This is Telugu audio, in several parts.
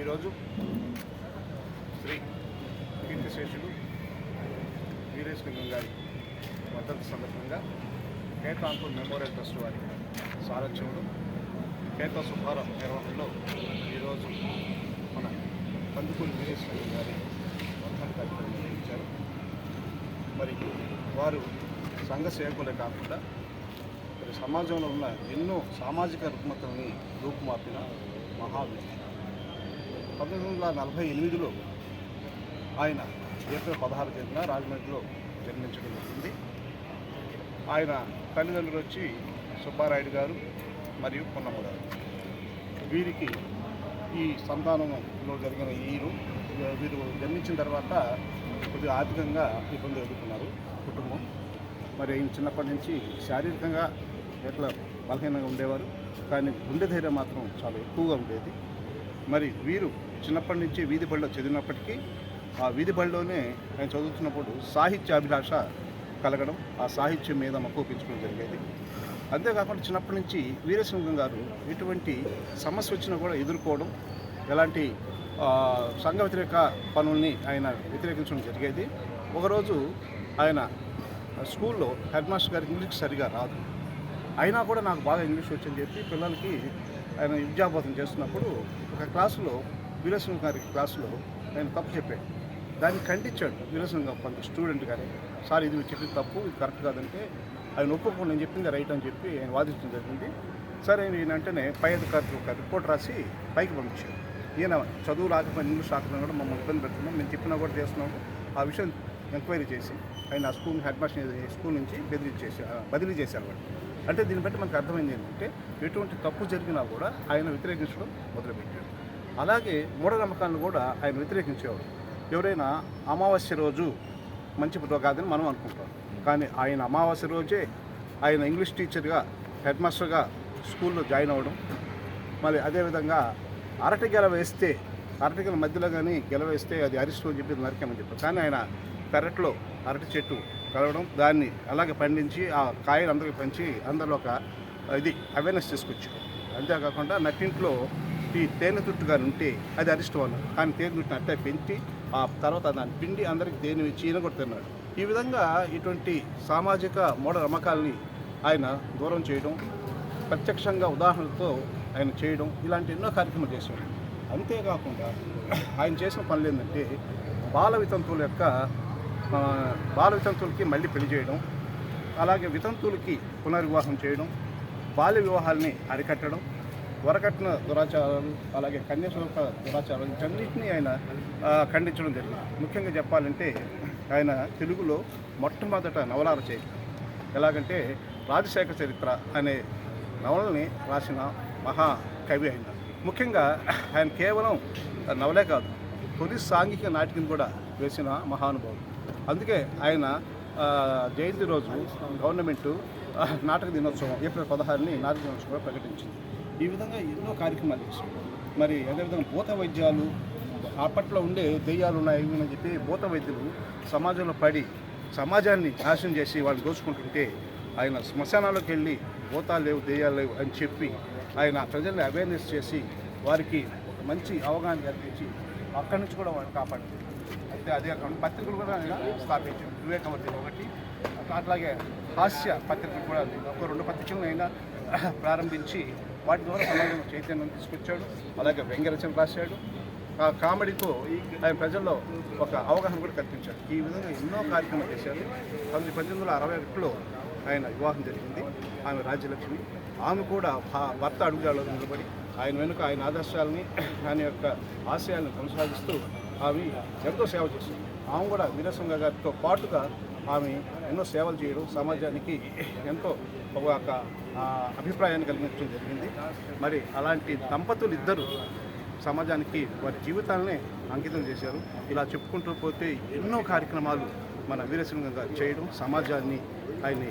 ఈరోజు శ్రీ కీర్తిశేషులు వీరేశ్వరం గారి వర్ధంతి సందర్భంగా కేతాంకుల్ మెమోరియల్ ట్రస్ట్ వారి సారథ్యంలో కేత సుబ్బారావు నిర్వహణలో ఈరోజు మన కందుకూరు వీరేశ్వరం గారి వర్ధంతి కార్యక్రమం నిర్వహించారు. మరి వారు సంఘ సేవకులే కాకుండా మరి సమాజంలో ఉన్న ఎన్నో సామాజిక రుగ్మతల్ని రూపుమాపిన మహావ్యక్తి పంతొమ్మిది వందల నలభై ఎనిమిదిలో ఆయన ఏప్రిల్ పదహారు తేదీన రాజమండ్రిలో జన్మించడం జరిగింది. ఆయన తల్లిదండ్రులు వచ్చి సుబ్బారాయుడు గారు మరియు పున్నమ్మ గారు. వీరికి ఈ సంతానంలో జరిగిన ఈరు వీరు జన్మించిన తర్వాత కొద్దిగా ఆర్థికంగా ఇబ్బంది ఎదుర్కొన్నారు కుటుంబం. మరి ఆయన చిన్నప్పటి నుంచి శారీరకంగా ఎట్లా బలహీనంగా ఉండేవారు కానీ గుండె ధైర్యం మాత్రం చాలా ఎక్కువగా ఉండేది. మరి వీరు చిన్నప్పటి నుంచి వీధి బడిలో చదివినప్పటికీ ఆ వీధి బడిలోనే ఆయన చదువుతున్నప్పుడు సాహిత్య అభిలాష కలగడం ఆ సాహిత్యం మీద మక్కువ పెంచుకోవడం జరిగేది. అంతేకాకుండా చిన్నప్పటి నుంచి వీరసింహం గారు ఎటువంటి సమస్య వచ్చినా కూడా ఎదుర్కోవడం ఎలాంటి సంఘ వ్యతిరేక పనుల్ని ఆయన వ్యతిరేకించడం జరిగేది. ఒకరోజు ఆయన స్కూల్లో హెడ్ మాస్టర్ గారికి ఇంగ్లీష్ సరిగా రాదు. అయినా కూడా నాకు బాగా ఇంగ్లీష్ వచ్చని చెప్పి పిల్లలకి ఆయన విద్యాబోధన చేస్తున్నప్పుడు ఒక క్లాసులో వీరసింహ గారి క్లాసులో ఆయన తప్పు చెప్పాడు దాన్ని ఖండించాడు వీరసింహ గారు కొంత స్టూడెంట్ గారి. సార్ ఇది మీరు చెప్పింది తప్పు ఇది కరెక్ట్ కాదంటే ఆయన ఒప్పుకోకుండా నేను చెప్పింది రైట్ అని చెప్పి ఆయన వాదించడం జరిగింది. సరే ఈయన వెంటనే పై అధికారికి ఒక రిపోర్ట్ రాసి పైకి పంపించాడు ఈయన చదువు రాకపోయినా ఇంగ్లీష్ రాకపోయినా కూడా మమ్మల్ని ఇబ్బంది పెడుతున్నాం. మేము చెప్పినా కూడా చేస్తున్నాము ఆ విషయం ఎంక్వైరీ చేసి ఆయన ఆ స్కూల్ హెడ్ మాస్టర్ స్కూల్ నుంచి బదిలీ చేసి బదిలీ చేశారు వాడు అంటే దీన్ని బట్టి మనకు అర్థమైంది ఏంటంటే ఎటువంటి తప్పు జరిగినా కూడా ఆయన వ్యతిరేకించడం మొదలుపెట్టాడు అలాగే మూఢనమ్మకాలను కూడా ఆయన వ్యతిరేకించేవాడు. ఎవరైనా అమావాస్య రోజు మంచి పుట్ట కాదని మనం అనుకుంటాం. కానీ ఆయన అమావాస్య రోజే ఆయన ఇంగ్లీష్ టీచర్గా హెడ్ మాస్టర్గా స్కూల్లో జాయిన్ అవ్వడం. మళ్ళీ అదేవిధంగా అరటి గెల వేస్తే అరటి గెల మధ్యలో కానీ గెల వేస్తే అది అరిష్టం అని చెప్పి నరికామని చెప్పారు. కానీ ఆయన పెరట్లో అరటి చెట్టు కలవడం దాన్ని అలాగే పండించి ఆ కాయలు అందరికి పంచి అందరిలో ఒక ఇది అవేర్నెస్ తీసుకొచ్చారు అంతేకాకుండా నట్టింట్లో ఈ తేనె తుట్టు కానీ ఉంటే అది అరిష్టం అన్నారు. కానీ తేనె తుట్టుని అట్టే పెంచి ఆ తర్వాత దాని పిండి అందరికి తేనె ఇచ్చి ఈయన కూడా తిన్నాడు ఈ విధంగా ఇటువంటి సామాజిక మూఢ నమ్మకాలని ఆయన దూరం చేయడం ప్రత్యక్షంగా ఉదాహరణతో ఆయన చేయడం ఇలాంటి ఎన్నో కార్యక్రమాలు చేశాడు. అంతేకాకుండా ఆయన చేసిన పనులు ఏంటంటే బాల వితంతువుల యొక్క బాల వితంతువులకి మళ్ళీ పెళ్ళి చేయడం అలాగే వితంతువులకి పునర్వివాహం చేయడం బాల్య వివాహాలని అరికట్టడం వరకట్న దురాచారాలు అలాగే కన్యాశుల్క దురాచారాలు అన్నింటినీ ఆయన ఖండించడం జరిగింది. ముఖ్యంగా చెప్పాలంటే ఆయన తెలుగులో మొట్టమొదట నవల రచయిత ఎలాగంటే రాజశేఖర చరిత్ర అనే నవలని రాసిన మహా కవి ఆయన. ముఖ్యంగా ఆయన కేవలం నవలే కాదు తొలి సాంఘిక నాటికను కూడా వేసిన మహానుభావుడు. అందుకే ఆయన జయంతి రోజు గవర్నమెంటు నాటక దినోత్సవం ఏప్రిల్ పదహారుని నాటక దినోత్సవంగా ప్రకటించింది. ఈ విధంగా ఎన్నో కార్యక్రమాలు చేశాం మరి అదేవిధంగా భూత వైద్యాలు అప్పట్లో ఉండే దెయ్యాలు ఉన్నాయి అని చెప్పి భూత వైద్యులు సమాజంలో పడి సమాజాన్ని నాశనం చేసి వాళ్ళు దోచుకుంటుంటే ఆయన శ్మశానాలకు వెళ్ళి భూతాలు లేవు దెయ్యాలు లేవు అని చెప్పి ఆయన ప్రజల్ని అవేర్నెస్ చేసి వారికి ఒక మంచి అవగాహన కల్పించి అక్కడి నుంచి కూడా వారిని కాపాడింది అయితే అదే కాకుండా పత్రికలు కూడా ఆయన స్థాపించారు. వివేకవర్తి ఒకటి అట్లాగే హాస్య పత్రికలు కూడా ఒక రెండు పత్రికలను ఆయన ప్రారంభించి వాటి ద్వారా సమాజంలో చైతన్యం తీసుకొచ్చాడు. అలాగే వ్యంగ్యరచన రాశాడు. ఆ కామెడీతో ఆయన ప్రజల్లో ఒక అవగాహన కూడా కల్పించాడు. ఈ విధంగా ఎన్నో కార్యక్రమాలు చేశారు. పంతొమ్మిది పద్దెనిమిది వందల అరవై ఒకటిలో ఆయన వివాహం జరిగింది. ఆమె రాజ్యలక్ష్మి. ఆమె కూడా భర్త అడుగుజాడలో నిలబడి ఆయన వెనుక ఆయన ఆదర్శాలని ఆయన యొక్క ఆశయాలను కొనసాగిస్తూ ఆమె ఎంతో సేవ చేస్తుంది ఆమె కూడా వీరసింగ గారితో పాటుగా ఆమె ఎన్నో సేవలు చేయడం సమాజానికి ఎంతో ఒక అభిప్రాయాన్ని కలిగించడం జరిగింది. మరి అలాంటి దంపతులు ఇద్దరు సమాజానికి వారి జీవితాలనే అంకితం చేశారు. ఇలా చెప్పుకుంటూ పోతే ఎన్నో కార్యక్రమాలు మన వీరసింహ గారు చేయడం సమాజాన్ని ఆయన్ని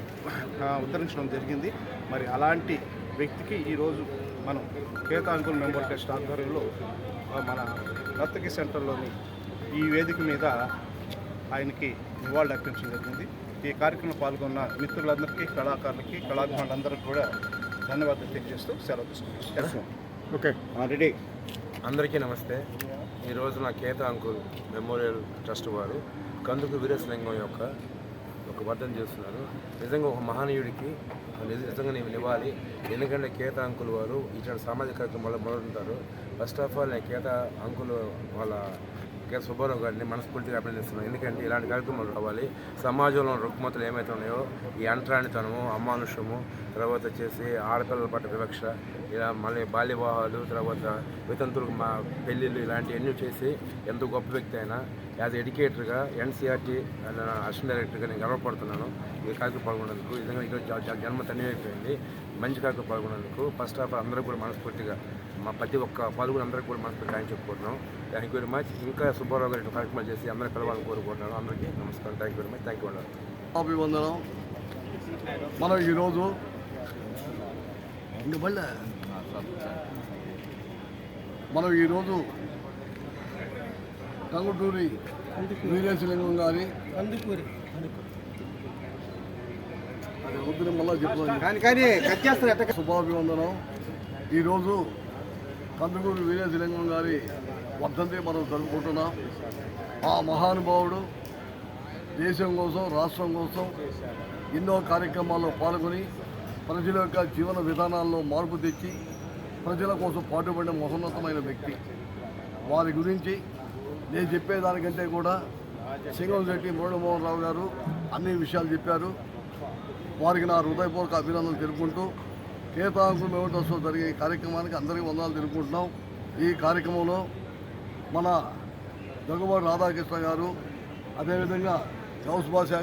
ఉద్ధరించడం జరిగింది. మరి అలాంటి వ్యక్తికి ఈరోజు మనం కేతాంకుల్ మెంబర్ టెస్ట్ ఆధ్వర్యంలో మన రత్తకి సెంటర్లోని ఈ వేదిక మీద ఆయనకి నివాళులు అర్పించడం జరిగింది. ఈ కార్యక్రమంలో పాల్గొన్న మిత్రులందరికీ కళాకారులకి కళాభిమానులందరికీ కూడా ధన్యవాదాలు తెలియజేస్తూ సెలవు తీసుకుంటాం ఓకే రెడీ. అందరికీ నమస్తే. ఈరోజు నా కేత అంకుల్ మెమోరియల్ ట్రస్ట్ వారు కందుకు వీరేశలింగం యొక్క ఒక వర్ధన చేస్తున్నారు. నిజంగా ఒక మహనీయుడికి నిజ- నిజంగా నేను ఇవ్వాలి ఎందుకంటే కేత అంకుల్ వారు ఇటువంటి సామాజిక కార్యక్రమాలు మొదలుంటారు ఫస్ట్ ఆఫ్ ఆల్ నేను కేత అంకుల్ వాళ్ళ కె సుబ్బారావు గారిని మనస్ఫూర్తిగా అభినందిస్తున్నాం. ఎందుకంటే ఇలాంటి కార్యక్రమాలు రావాలి. సమాజంలో రుగ్మతలు ఏమైతే ఉన్నాయో ఈ అంటరానితనము అమానుషము తర్వాత వచ్చేసి ఆడపిల్లల పట్ల వివక్ష ఇలా మళ్ళీ బాల్య వివాహాలు తర్వాత వితంతులకు మా పెళ్ళిళ్ళు ఇలాంటివన్నీ చేసి ఎంతో గొప్ప వ్యక్తి అయినా యాజ్ ఎడ్యుకేటర్గా ఎన్సీఆర్టీ అసిస్టెంట్ డైరెక్టర్గా నేను గర్వపడుతున్నాను. ఈ కార్యక్రమం పాల్గొన్నందుకు. నిజంగా ఈరోజు జన్మ అయిపోయింది మంచి కార్యక్రమం పాల్గొన్నందుకు. ఫస్ట్ ఆఫ్ ఆల్ అందరూ కూడా మనస్ఫూర్తిగా మా ప్రతి ఒక్క పాల్గొని అందరికీ కూడా మనస్ఫూర్తిగా ఆయన చెప్పుకుంటున్నాం. థ్యాంక్ యూ వెరీ మచ్ ఇంకా సుబ్బారావు గారి కార్యక్రమాలు చేసి అందరూ కలవాలని కోరుకుంటున్నాను. అందరికీ నమస్కారం. Thank you very much thank you అభివందనం. మనం ఈరోజు ఇంక మళ్ళీ మనం ఈరోజు టంగుటూరి వీరేశలింగం గారి అది మళ్ళా ఎట్ట శుభాభివందనం. ఈరోజు కందుకూరి వీరేశలింగం గారి వర్ధంతి మనం జరుపుకుంటున్నాం. ఆ మహానుభావుడు దేశం కోసం రాష్ట్రం కోసం ఎన్నో కార్యక్రమాల్లో పాల్గొని ప్రజల యొక్క జీవన విధానాల్లో మార్పు తెచ్చి ప్రజల కోసం పాటుపడిన మహోన్నతమైన వ్యక్తి. వారి గురించి నేను చెప్పేదానికంటే కూడా సింగంశెట్టి మురళీమోహన్ రావు గారు అన్ని విషయాలు చెప్పారు. వారికి నా హృదయపూర్వక అభినందనలు తెలుపుకుంటూ కేతాంకులు మేమటోత్సవం జరిగే కార్యక్రమానికి అందరికీ వందనాలు తెలుపుకుంటున్నాం. ఈ కార్యక్రమంలో మన దగ్గుబాటు రాధాకృష్ణ గారు అదేవిధంగా గౌస్ బాషా